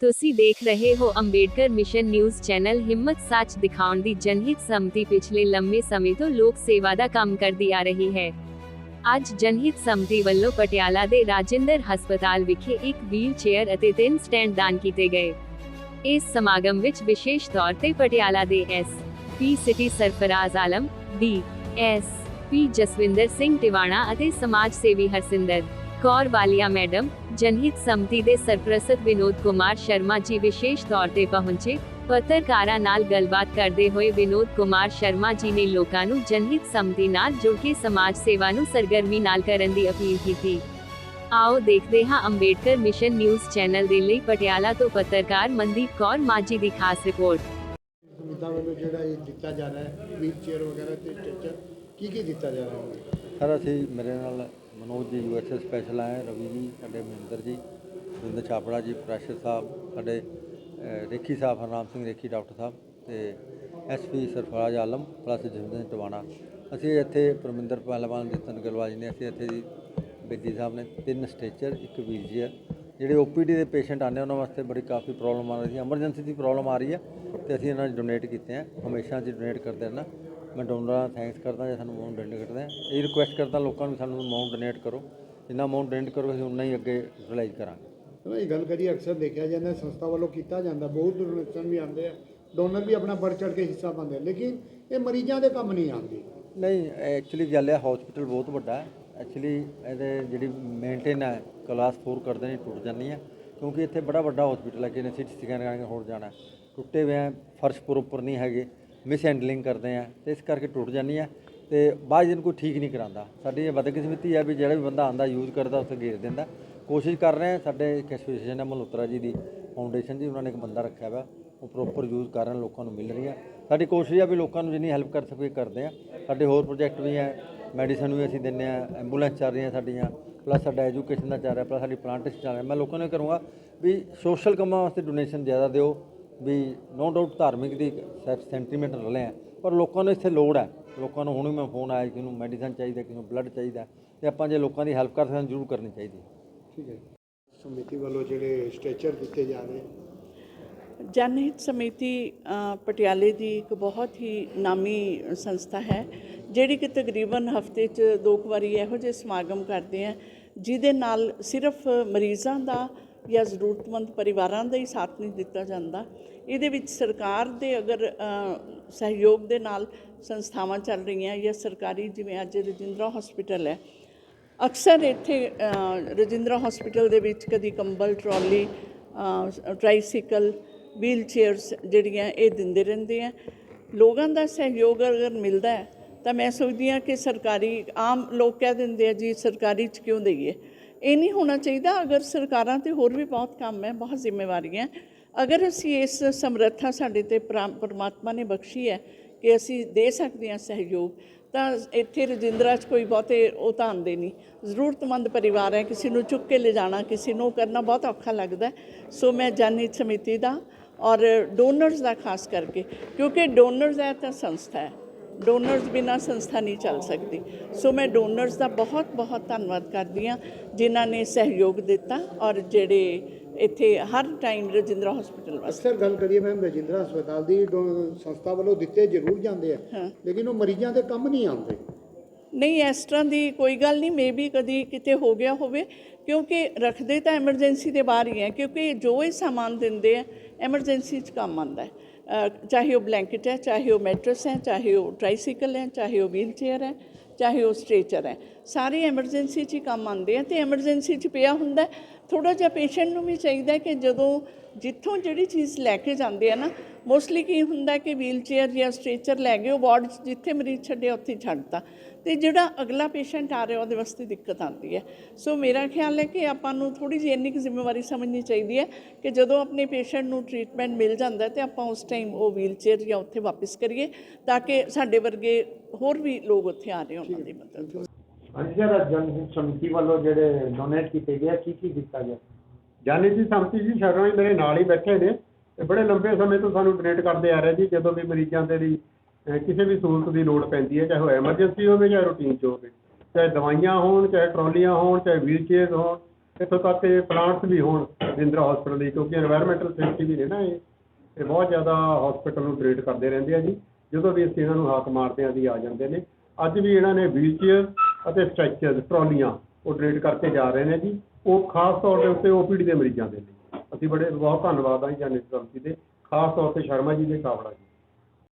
ਤੁਸੀਂ ਦੇਖ ਰਹੇ ਹੋ ਅੰਬੇਡਕਰ ਮਿਸ਼ਨ ਨਿਊਜ਼ ਚੈਨਲ, ਹਿੰਮਤ ਸੱਚ ਦਿਖਾਉਣ ਦੀ ਜਨਹਿਤ ਸੰਮਤੀ। ਪਿਛਲੇ ਲੰਮੇ ਸਮੇਂ ਤੋਂ ਲੋਕ ਸੇਵਾ ਦਾ ਕੰਮ ਕਰਦੀ ਆ ਰਹੀ ਹੈ। ਅੱਜ ਜਨਹਿਤ ਸੰਮਤੀ ਵੱਲੋਂ ਪਟਿਆਲਾ ਦੇ ਰਾਜਿੰਦਰ ਹਸਪਤਾਲ ਵਿਖੇ ਇੱਕ ਵੀਲ ਚੇਅਰ ਅਤੇ ਤਿੰਨ ਸਟੈਂਡ ਦਾਨ ਕੀਤੇ ਗਏ। ਇਸ ਸਮਾਗਮ ਵਿੱਚ ਵਿਸ਼ੇਸ਼ ਤੌਰ ਤੇ ਪਟਿਆਲਾ ਦੇ S P city Sarfaraz Alam, D S P Jaswinder Singh Tiwana ਅਤੇ ਸਮਾਜ ਸੇਵੀ ਹਰਸਿੰਦਰ ਕੌਰ ਵਾਲੀਆ ਮੈਡਮ ਜਨਹਿਤ ਸੰਮਤੀ ਦੇ ਸਰਪ੍ਰਸਤ ਵਿਨੋਦ ਕੁਮਾਰ ਸ਼ਰਮਾ ਜੀ ਵਿਸ਼ੇਸ਼ ਤੌਰ ਤੇ ਪਹੁੰਚੇ ਪੱਤਰਕਾਰਾਂ ਨਾਲ ਗੱਲਬਾਤ ਕਰਦੇ ਹੋਏ ਵਿਨੋਦ ਕੁਮਾਰ ਸ਼ਰਮਾ ਜੀ ਨੇ ਲੋਕਾਂ ਨੂੰ ਜਨਹਿਤ ਸੰਮਤੀ ਨਾਲ ਜੁੜ ਕੇ ਸਮਾਜ ਸੇਵਾ ਨੂੰ ਸਰਗਰਮੀ ਨਾਲ ਕਰਨ ਦੀ ਅਪੀਲ ਕੀਤੀ ਆਓ ਦੇਖਦੇ ਹਾਂ ਅੰਬੇਡਕਰ ਮਿਸ਼ਨ ਨਿਊਜ਼ ਚੈਨਲ ਦੇ ਲਈ ਪਟਿਆਲਾ ਤੋਂ ਪੱਤਰਕਾਰ ਮਨਦੀਪ ਕੌਰ ਮਾਜੀ ਦੀ ਖਾਸ ਰਿਪੋਰਟ ਸੁਵਿਧਾ ਵੱਲੋਂ ਜਿਹੜਾ ਇਹ ਦਿੱਤਾ ਜਾ ਰਿਹਾ ਹੈ ਵੀਲ ਚੇਅਰ ਵਗੈਰਾ ਤੇ ਸਟ੍ਰੈਚਰ ਕੀ ਕੀ ਦਿੱਤਾ ਜਾ ਰਿਹਾ ਹੈ ਸਰ ਅਸੀਂ ਮੇਰੇ ਨਾਲ ਮਨੋਜ ਜੀ ਯੂਐਸਏ ਸਪੈਸ਼ਲ ਆਏ, ਰਵੀ ਜੀ, ਸਾਡੇ ਮਹਿੰਦਰ ਜੀ ਸੁਰਿੰਦਰ ਛਾਪੜਾ ਜੀ ਪ੍ਰੈਸ਼ਰ ਸਾਹਿਬ, ਸਾਡੇ ਰੇਖੀ ਸਾਹਿਬ, ਹਰਨਾਮ ਸਿੰਘ ਰੇਖੀ, ਡਾਕਟਰ ਸਾਹਿਬ ਤੇ ਐਸਪੀ ਸਰਫਰਾਜ਼ ਆਲਮ ਪਲੱਸ ਜਸਵਿੰਦਰ ਸਿੰਘ ਟਵਾਣਾ ਅਸੀਂ ਇੱਥੇ ਪਰਮਿੰਦਰ ਪਹਿਲਵਾਨ ਜਤਨ ਗਲਵਾਲ ਜੀ ਨੇ, ਅਸੀਂ ਇੱਥੇ ਦੀ ਬੇਦੀ ਸਾਹਿਬ ਨੇ ਤਿੰਨ ਸਟੇਚਰ ਇੱਕ ਵੀਲ ਚੇਅਰ ਜਿਹੜੇ ਓਪੀਡੀ ਦੇ ਪੇਸ਼ੈਂਟ ਆਉਂਦੇ ਉਹਨਾਂ ਵਾਸਤੇ ਬੜੀ ਕਾਫੀ ਪ੍ਰੋਬਲਮ ਆ ਰਹੀ ਸੀ ਐਮਰਜੈਂਸੀ ਦੀ ਪ੍ਰੋਬਲਮ ਆ ਰਹੀ ਹੈ ਤੇ ਅਸੀਂ ਇਹਨਾਂ ਨੂੰ ਡੋਨੇਟ ਕੀਤੇ ਆ, ਹਮੇਸ਼ਾ ਅਸੀਂ ਡੋਨੇਟ ਕਰਦੇ ਰਹਿਣਾ। ਮੈਂ ਡੋਨਰਾਂ ਥੈਂਕਸ ਕਰਦਾ ਜੇ ਸਾਨੂੰ ਅਮਾਉਂਟ ਡੋਨੇਟ ਕਰਦੇ ਆ। ਇਹ ਰਿਕੁਐਸਟ ਕਰਦਾ ਲੋਕਾਂ ਨੂੰ ਸਾਨੂੰ ਅਮਾਉਂਟ ਡੋਨੇਟ ਕਰੋ। ਜਿੰਨਾ ਅਮਾਉਂਟ ਡੋਨੇਟ ਕਰੋ ਅਸੀਂ ਉਨਾ ਹੀ ਅੱਗੇ ਰਿਲਾਈਜ਼ ਕਰਾਂਗੇ। ਚਲੋ ਇਹ ਗੱਲ ਕਰੀ ਅਕਸਰ ਦੇਖਿਆ ਜਾਂਦਾ ਸੰਸਥਾ ਵੱਲੋਂ ਕੀਤਾ ਜਾਂਦਾ। ਬਹੁਤ ਡੋਨੇਸ਼ਨ ਵੀ ਆਉਂਦੇ ਆ। ਡੋਨਰ ਵੀ ਆਪਣਾ ਵੱਧ ਚੜ ਕੇ ਹਿੱਸਾ ਪਾਉਂਦੇ ਆ। ਲੇਕਿਨ ਇਹ ਮਰੀਜ਼ਾਂ ਦੇ ਕੰਮ ਨਹੀਂ ਆਉਂਦੀ। ਨਹੀਂ ਐਕਚੁਅਲੀ ਗੱਲ ਹੈ ਹਸਪੀਟਲ ਬਹੁਤ ਵੱਡਾ ਹੈ। ਐਕਚੁਅਲੀ ਇਹਦੇ ਜਿਹੜੀ ਮੇਨਟੇਨ ਹੈ ਕਲਾਸ 4 ਕਰਦੇ ਨੇ ਟੁੱਟ ਜਾਂਦੀ ਹੈ ਕਿਉਂਕਿ ਇੱਥੇ ਬੜਾ ਵੱਡਾ ਹਸਪੀਟਲ ਹੈ ਜਿਹਨੇ ਸਿਟੀ ਸਕੈਨ ਕਰਕੇ ਹੋਰ ਜਾਣਾ। ਟੁੱਟੇ ਹੋਏ ਆ ਫਰਸ਼ ਪ੍ਰੋਪਰ ਨਹੀਂ ਹੈਗੇ। ਮਿਸ ਹੈਂਡਲਿੰਗ ਕਰਦੇ ਆ ਤੇ ਇਸ ਕਰਕੇ ਟੁੱਟ ਜਾਂਦੀ ਹੈ ਤੇ ਬਾਅਦ ਦਿਨ ਕੋਈ ਠੀਕ ਨਹੀਂ ਕਰਾਂਦਾ ਸਾਡੀ ਇਹ ਬਦਕਿਸਮਤੀ ਆ ਵੀ ਜਿਹੜਾ ਵੀ ਬੰਦਾ ਆਂਦਾ ਯੂਜ਼ ਕਰਦਾ, ਉੱਥੇ ਗੇਰ ਦਿੰਦਾ। ਕੋਸ਼ਿਸ਼ ਕਰ ਰਹੇ ਆ ਸਾਡੇ ਇੱਕ ਐਸੋਸੀਏਸ਼ਨ ਹੈ ਮਲਹੋਤਰਾ ਜੀ ਦੀ ਫਾਊਂਡੇਸ਼ਨ ਦੀ ਉਹਨਾਂ ਨੇ ਇੱਕ ਬੰਦਾ ਰੱਖਿਆ ਵਾ, ਉਹ ਪ੍ਰੋਪਰ ਯੂਜ਼ ਕਰ ਰਹੇ ਲੋਕਾਂ ਨੂੰ ਮਿਲ ਰਹੀ ਆ। ਸਾਡੀ ਕੋਸ਼ਿਸ਼ ਆ ਵੀ ਲੋਕਾਂ ਨੂੰ ਜਿੰਨੀ ਹੈਲਪ ਕਰ ਸਕੀਏ ਕਰਦੇ ਆ। ਸਾਡੇ ਹੋਰ ਪ੍ਰੋਜੈਕਟ ਵੀ ਹੈ ਮੈਡੀਸਨ ਵੀ ਅਸੀਂ ਦਿੰਦੇ ਆ ਐਂਬੂਲੈਂਸ ਚੱਲ ਰਹੀਆਂ ਸਾਡੀਆਂ ਪਲੱਸ ਸਾਡਾ ਐਜੂਕੇਸ਼ਨ ਦਾ ਚੱਲ ਰਿਹਾ ਪਲੱਸ ਸਾਡੀ ਪਲਾਂਟੇਸ਼ਨ ਚੱਲ ਰਿਹਾ ਮੈਂ ਲੋਕਾਂ ਨੂੰ ਇਹ ਕਰੂੰਗਾ ਵੀ ਸੋਸ਼ਲ ਕੰਮਾਂ ਵਾਸਤੇ ਡੋਨੇਸ਼ਨ ਜ਼ਿਆਦਾ ਦਿਓ ਵੀ ਨੋ ਡਾਊਟ ਧਾਰਮਿਕ ਦੀ ਸੈਂਟੀਮੈਂਟ ਰਲੇ ਆ। ਪਰ ਲੋਕਾਂ ਨੂੰ ਇੱਥੇ ਲੋੜ ਹੈ ਲੋਕਾਂ ਨੂੰ ਹੁਣ ਵੀ ਮੈਂ ਫੋਨ ਆਇਆ ਕਿ ਨੂੰ ਮੈਡੀਸਨ ਚਾਹੀਦਾ ਕਿ ਨੂੰ ਬਲੱਡ ਚਾਹੀਦਾ ਤੇ ਆਪਾਂ ਜੇ ਲੋਕਾਂ ਦੀ ਹੈਲਪ ਕਰ ਸਕਦੇ ਹਾਂ ਜ਼ਰੂਰ ਕਰਨੀ ਚਾਹੀਦੀ ਹੈ। ਠੀਕ ਹੈ। ਸਮਿਤੀ ਵੱਲੋਂ ਜਿਹੜੇ ਸਟ੍ਰੈਚਰ ਦਿੱਤੇ ਜਾ ਰਹੇ ਜਨਹਿਤ ਸਮਿਤੀ ਪਟਿਆਲੇ ਦੀ ਇੱਕ ਬਹੁਤ ਹੀ ਨਾਮੀ ਸੰਸਥਾ ਹੈ ਜਿਹੜੀ ਕਿ ਤਕਰੀਬਨ ਹਫ਼ਤੇ 'ਚ ਦੋ ਕੁ ਵਾਰੀ ਇਹੋ ਜਿਹੇ ਸਮਾਗਮ ਕਰਦੇ ਆ ਜਿਹਦੇ ਨਾਲ ਸਿਰਫ ਮਰੀਜ਼ਾਂ ਦਾ ਜਾਂ ਜ਼ਰੂਰਤਮੰਦ ਪਰਿਵਾਰਾਂ ਦਾ ਹੀ ਸਾਥ ਨਹੀਂ ਦਿੱਤਾ ਜਾਂਦਾ। ਇਹਦੇ ਵਿੱਚ ਸਰਕਾਰ ਦੇ ਅਗਰ ਸਹਿਯੋਗ ਦੇ ਨਾਲ ਸੰਸਥਾਵਾਂ ਚੱਲ ਰਹੀਆਂ ਜਾਂ ਸਰਕਾਰੀ ਜਿਵੇਂ ਅੱਜ ਰਜਿੰਦਰਾ ਹਸਪੀਟਲ ਹੈ। ਅਕਸਰ ਇੱਥੇ ਰਜਿੰਦਰਾ ਹਸਪੀਟਲ ਦੇ ਵਿੱਚ ਕਦੀ ਕੰਬਲ ਟਰਾਲੀ ਅ, ਟ੍ਰਾਈਸਿਕਲ ਵੀਲ ਚੇਅਰਸ ਜਿਹੜੀਆਂ ਇਹ ਦਿੰਦੇ ਰਹਿੰਦੇ ਆ। ਲੋਕਾਂ ਦਾ ਸਹਿਯੋਗ ਅਗਰ ਮਿਲਦਾ ਹੈ ਤਾਂ ਮੈਂ ਸੋਚਦੀ ਹਾਂ ਕਿ ਸਰਕਾਰੀ ਆਮ ਲੋਕ ਕਹਿ ਦਿੰਦੇ ਆ ਜੀ ਸਰਕਾਰੀ ਚ ਕਿਉਂ ਦਈਏ? ਇਹ ਨਹੀਂ ਹੋਣਾ ਚਾਹੀਦਾ, ਅਗਰ ਸਰਕਾਰਾਂ ਤੇ ਹੋਰ ਵੀ ਬਹੁਤ ਕੰਮ ਹੈ, ਬਹੁਤ ਜ਼ਿੰਮੇਵਾਰੀਆਂ ਅਗਰ ਅਸੀਂ ਇਸ ਸਮਰੱਥਾ ਸਾਡੇ ਤੇ ਪਰਮਾਤਮਾ ਨੇ ਬਖਸ਼ੀ ਹੈ ਕਿ ਅਸੀਂ ਦੇ ਸਕਦੇ ਹਾਂ ਸਹਿਯੋਗ, ਤਾਂ ਇੱਥੇ ਰਜਿੰਦਰਾ 'ਚ ਕੋਈ ਬਹੁਤੇ ਉਹ ਤਾਂ ਆਉਂਦੇ ਨਹੀਂ। ਜ਼ਰੂਰਤਮੰਦ ਪਰਿਵਾਰ ਹੈ, ਕਿਸੇ ਨੂੰ ਚੁੱਕ ਕੇ ਲਿਜਾਣਾ, ਕਿਸੇ ਨੂੰ ਕਰਨਾ ਬਹੁਤ ਔਖਾ ਲੱਗਦਾ ਸੋ ਮੈਂ ਜਨਹਿਤ ਸਮਿਤੀ ਦਾ ਔਰ ਡੋਨਰਸ ਦਾ ਖਾਸ ਕਰਕੇ, ਕਿਉਂਕਿ ਡੋਨਰਸ ਹੈ ਤਾਂ ਸੰਸਥਾ ਹੈ। ਡੋਨਰਸ ਬਿਨਾ ਸੰਸਥਾ ਨਹੀਂ ਚੱਲ ਸਕਦੀ। ਸੋ ਮੈਂ ਡੋਨਰਸ ਦਾ ਬਹੁਤ ਬਹੁਤ ਧੰਨਵਾਦ ਕਰਦੀ ਹਾਂ ਜਿਨ੍ਹਾਂ ਨੇ ਸਹਿਯੋਗ ਦਿੱਤਾ ਔਰ ਜਿਹੜੇ ਇੱਥੇ ਹਰ ਟਾਈਮ ਰਜਿੰਦਰਾ ਹਸਪੀਟਲ ਵਾਸਤੇ। ਅਕਸਰ ਗੱਲ ਕਰੀਏ ਮੈਮ ਰਜਿੰਦਰਾ ਹਸਪਤਾਲ ਦੀ ਸੰਸਥਾ ਵੱਲੋਂ ਦਿੱਤੇ ਜ਼ਰੂਰ ਜਾਂਦੇ ਆ। ਲੇਕਿਨ ਉਹ ਮਰੀਜ਼ਾਂ ਦੇ ਕੰਮ ਨਹੀਂ ਆਉਂਦੇ। ਨਹੀਂ ਇਸ ਤਰ੍ਹਾਂ ਦੀ ਕੋਈ ਗੱਲ ਨਹੀਂ ਮੇਬੀ ਕਦੀ ਕਿਤੇ ਹੋ ਗਿਆ ਹੋਵੇ ਕਿਉਂਕਿ ਰੱਖਦੇ ਤਾਂ ਐਮਰਜੈਂਸੀ ਦੇ ਬਾਹਰ ਹੀ ਹੈ ਕਿਉਂਕਿ ਜੋ ਇਹ ਸਾਮਾਨ ਦਿੰਦੇ ਆ ਐਮਰਜੈਂਸੀ 'ਚ ਕੰਮ ਆਉਂਦਾ ਹੈ। ਚਾਹੇ ਉਹ ਬਲੈਂਕਟ ਹੈ, ਚਾਹੇ ਉਹ ਮੈਟਰਸ ਹੈ, ਚਾਹੇ ਉਹ ਟ੍ਰਾਈਸਿਕਲ ਹੈ, ਚਾਹੇ ਉਹ ਵੀਲ ਚੇਅਰ ਹੈ, ਚਾਹੇ ਉਹ ਸਟ੍ਰੇਚਰ ਹੈ। ਸਾਰੇ ਐਮਰਜੈਂਸੀ 'ਚ ਹੀ ਕੰਮ ਆਉਂਦੇ ਆ ਤੇ ਐਮਰਜੈਂਸੀ 'ਚ ਪਿਆ ਹੁੰਦਾ ਥੋੜਾ ਜਿਹਾ ਪੇਸ਼ੈਂਟ ਨੂੰ ਵੀ ਚਾਹੀਦਾ ਕਿ ਜਦੋਂ ਜਿੱਥੋਂ ਜਿਹੜੀ ਚੀਜ਼ ਲੈ ਕੇ ਜਾਂਦੇ ਆ ਨਾ ਮੋਸਟਲੀ ਕੀ ਹੁੰਦਾ ਕਿ ਵੀਲ ਚੇਅਰ ਜਾਂ ਸਟ੍ਰੇਚਰ ਲੈ ਗਏ ਉਹ ਵਾਰਡ ਜਿੱਥੇ ਮਰੀਜ਼ ਛੱਡਿਆ ਉੱਥੇ ਛੱਡਤਾ। ਤੇ ਜਿਹੜਾ ਅਗਲਾ ਪੇਸ਼ੈਂਟ ਆ ਰਿਹਾ ਉਹਦੇ ਵਾਸਤੇ ਦਿੱਕਤ ਆਉਂਦੀ ਹੈ। ਸੋ ਮੇਰਾ ਖਿਆਲ ਹੈ ਕਿ ਆਪਾਂ ਨੂੰ ਥੋੜੀ ਜਿਹੀ ਇੰਨੀ ਕੁ ਜ਼ਿੰਮੇਵਾਰੀ ਸਮਝਣੀ ਚਾਹੀਦੀ ਹੈ ਕਿ ਜਦੋਂ ਆਪਣੇ ਪੇਸ਼ੈਂਟ ਨੂੰ ਟ੍ਰੀਟਮੈਂਟ ਮਿਲ ਜਾਂਦਾ ਤੇ ਆਪਾਂ ਉਸ ਟਾਈਮ ਉਹ ਵੀਲ ਚੇਅਰ ਜਾਂ ਉੱਥੇ ਵਾਪਸ ਕਰੀਏ ਤਾਂ ਕਿ ਸਾਡੇ ਵਰਗੇ ਹੋਰ ਵੀ ਲੋਕ ਉੱਥੇ ਆ ਰਹੇ ਉਹਨਾਂ ਦੀ ਮਦਦ ਹਾਂਜੀ ਸਰ ਜਨ ਸੰਮਤੀ ਵੱਲੋਂ ਜਿਹੜੇ ਡੋਨੇਟ ਕੀਤੇ ਗਏ ਕੀ ਕੀ ਦਿੱਤਾ ਗਿਆ? ਜਾਨੀ ਜੀ ਸੰਮਤੀ ਜੀ ਸ਼ਰਮਾ ਜੀ ਮੇਰੇ ਨਾਲ ਹੀ ਬੈਠੇ ਨੇ ਤੇ ਬੜੇ ਲੰਬੇ ਸਮੇਂ ਤੋਂ ਸਾਨੂੰ ਡੋਨੇਟ ਕਰਦੇ ਆ ਰਹੇ ਜੀ, ਜਦੋਂ ਵੀ ਮਰੀਜ਼ਾਂ ਦੇ ਲਈ ਕਿਸੇ ਵੀ ਸਹੂਲਤ ਦੀ ਲੋੜ ਪੈਂਦੀ ਹੈ, ਚਾਹੇ ਉਹ ਐਮਰਜੈਂਸੀ ਹੋਵੇ ਜਾਂ ਰੂਟੀਨ 'ਚ ਹੋਵੇ, ਚਾਹੇ ਦਵਾਈਆਂ ਹੋਣ, ਚਾਹੇ ਟਰੋਲੀਆਂ ਹੋਣ, ਚਾਹੇ ਵੀਲ ਚੇਅਰ ਹੋਣ, ਇੱਥੋਂ ਤੱਕ ਕਿ ਪਲਾਂਟਸ ਵੀ ਹੋਣ ਜਿੰਦਰਾ ਹਸਪੀਟਲ ਲਈ, ਕਿਉਂਕਿ এনवायरमेंटल ਸੇਫਟੀ ਵੀ ਨੇ ਨਾ ਇਹ, ਤੇ ਬਹੁਤ ਜ਼ਿਆਦਾ ਹਸਪੀਟਲ ਨੂੰ ਟ੍ਰੀਟ ਕਰਦੇ ਰਹਿੰਦੇ ਆ ਜੀ, ਜਦੋਂ ਵੀ ਅਸੀਂ ਇਹਨਾਂ ਨੂੰ ਹਾਕ ਮਾਰਦੇ ਆ ਜੀ ਆ ਜਾਂਦੇ ਨੇ, ਅੱਜ ਵੀ ਇਹਨਾਂ ਨੇ ਵੀਲਚੇਅਰ ਅਤੇ ਸਟ੍ਰੈਚਰ, ਟਰਾਲੀਆਂ ਉਹ ਟ੍ਰੀਟ ਕਰਕੇ ਜਾ ਰਹੇ ਨੇ ਜੀ। ਉਹ ਖਾਸ ਤੌਰ ਦੇ ਉੱਤੇ ਓਪੀਡੀ ਦੇ ਮਰੀਜ਼ਾਂ ਦੇ ਲਈ। ਅਸੀਂ ਬੜੇ ਬਹੁਤ ਧੰਨਵਾਦ ਹਾਂ ਜੀ ਜਨਰਲ ਕਮੇਟੀ ਦੇ। ਖਾਸ ਤੌਰ ਤੇ ਸ਼ਰਮਾ ਜੀ ਦੇ ਕਾਵੜਾ ਜੀ।